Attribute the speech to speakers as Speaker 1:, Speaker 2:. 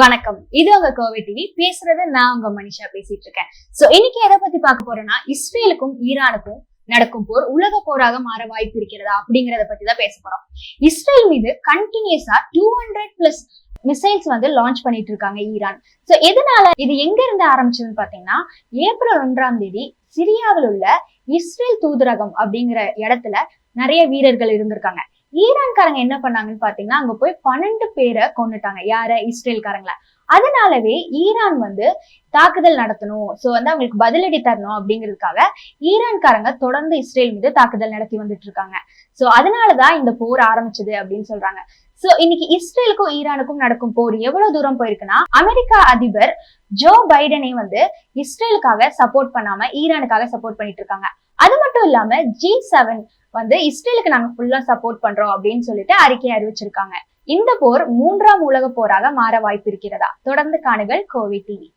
Speaker 1: வணக்கம். இது உங்க கோவை டிவி பேசுறது நான் உங்க மனிஷா பேசிட்டு இருக்கேன். சோ இன்னைக்கு எதை பத்தி பார்க்க போறோம்னா இஸ்ரேலுக்கும் ஈரானுக்கும் நடக்கும் போர் உலக போராக மாற வாய்ப்பு இருக்கிறதா அப்படிங்கறத பத்தி தான் பேச போறோம். இஸ்ரேல் மீது கண்டினியூஸா டூ ஹண்ட்ரட் பிளஸ் மிசைல்ஸ் வந்து லான்ச் பண்ணிட்டு இருக்காங்க ஈரான். சோ எதனால இது எங்க இருந்து ஆரம்பிச்சதுன்னு பாத்தீங்கன்னா ஏப்ரல் ஒன்றாம் தேதி சிரியாவில் உள்ள இஸ்ரேல் தூதரகம் அப்படிங்கிற இடத்துல நிறைய வீரர்கள் இருந்திருக்காங்க. ஈரான்காரங்க என்ன பண்ணாங்கன்னு பாத்தீங்கன்னா அங்க போய் பன்னெண்டு பேரை கொண்டுட்டாங்க யார? இஸ்ரேல்காரங்கள. அதனாலவே ஈரான் வந்து தாக்குதல் நடத்தணும். ஸோ வந்து அவங்களுக்கு பதிலடி தரணும் அப்படிங்கிறதுக்காக ஈரான்காரங்க தொடர்ந்து இஸ்ரேல் மீது தாக்குதல் நடத்தி வந்துட்டு இருக்காங்க ஸோ அதனாலதான் இந்த போர் ஆரம்பிச்சது அப்படின்னு சொல்றாங்க. சோ இன்னைக்கு இஸ்ரேலுக்கும் ஈரானுக்கும் நடக்கும் போர் எவ்வளவு தூரம் போயிருக்குன்னா அமெரிக்கா அதிபர் ஜோ பைடனை வந்து இஸ்ரேலுக்காக சப்போர்ட் பண்ணாம ஈரானுக்காக சப்போர்ட் பண்ணிட்டு இருக்காங்க அது மட்டும் இல்லாம ஜி செவன் வந்து இஸ்ரேலுக்கு நாங்க ஃபுல்லா சப்போர்ட் பண்றோம் அப்படின்னு சொல்லிட்டு அறிக்கையை அறிவிச்சிருக்காங்க. இந்த போர் மூன்றாம் உலக போராக மாற வாய்ப்பு இருக்கிறதா தொடர்ந்து காணுங்கள் கோவி டிவி.